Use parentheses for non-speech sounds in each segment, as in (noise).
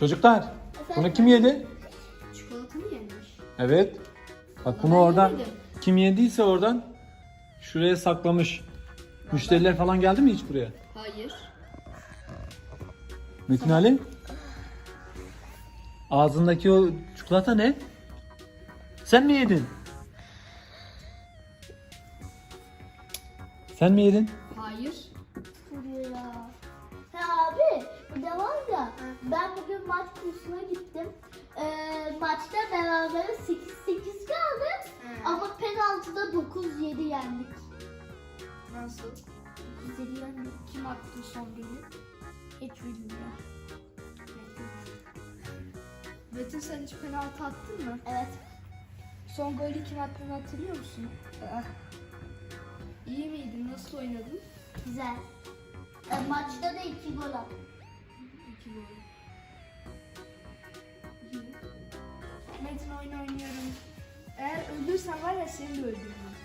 Çocuklar bunu kim yedi? Çikolata mı yemiş? Evet. Bak bunu Ben oradan yemedim. kim yediyse oradan şuraya saklamış. Müşteriler falan geldi mi hiç buraya? Hayır. Metin Ali? Ağzındaki o çikolata ne? Sen mi yedin? Sen mi yedin? Hayır. Vuruyor ya. Ha abi bir de var ben bugün maç kursuna gittim. Ee, maçta beraber 8-8 kaldı He. ama penaltıda 9-7 yendik. Nasıl? 9-7 yendik. Kim attı son golü? Hiç bilmiyorum. Metin sen hiç penaltı attın mı? Evet. Son golü kim attığını hatırlıyor musun? İyi miydin? Nasıl oynadın? Güzel. Ee, maçta da 2 gol attım. Metin oyun oynuyorum. Eğer öldürsen var ya seni de öldürürüm.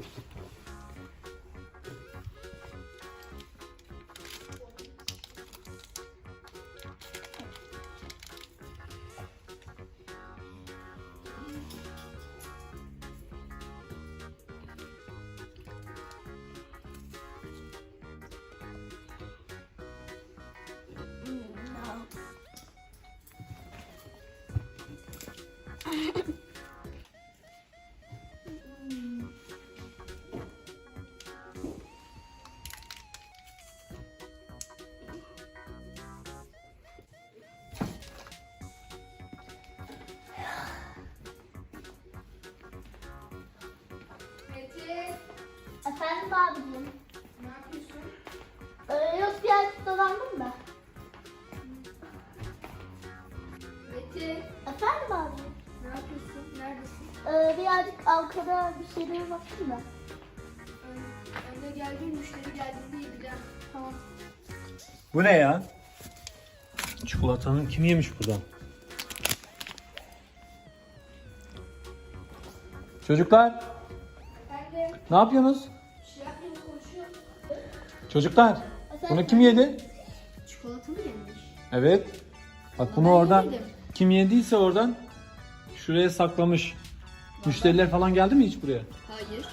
Metin (laughs) Efendim abicim. ne yapıyorsun? Ee, yok birazcık dolandım da. Metin Efendim abicim. ne yapıyorsun? Neredesin? Ee, birazcık arkada bir şeylere baktım da. Ön- Önde geldiğin müşteri geldiğinde yedeceğim. Tamam. Bu ne ya? Çikolatanın kim yemiş buradan? Çocuklar Ben de ne yapıyorsunuz? Çocuklar bunu kim yedi? Çikolata mı yemiş? Evet. Bak bunu Ben oradan yemedim. kim yediyse oradan şuraya saklamış. Müşteriler falan geldi mi hiç buraya? Hayır.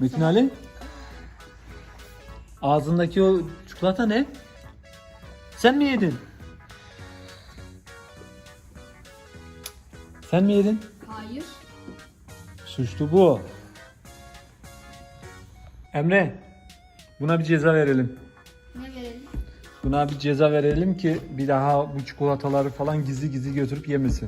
Metin Ali? Ağzındaki o çikolata ne? Sen mi yedin? Sen mi yedin? Hayır. Suçlu bu. Emre, buna bir ceza verelim. Ne verelim? Buna bir ceza verelim ki bir daha bu çikolataları falan gizli gizli götürüp yemesin.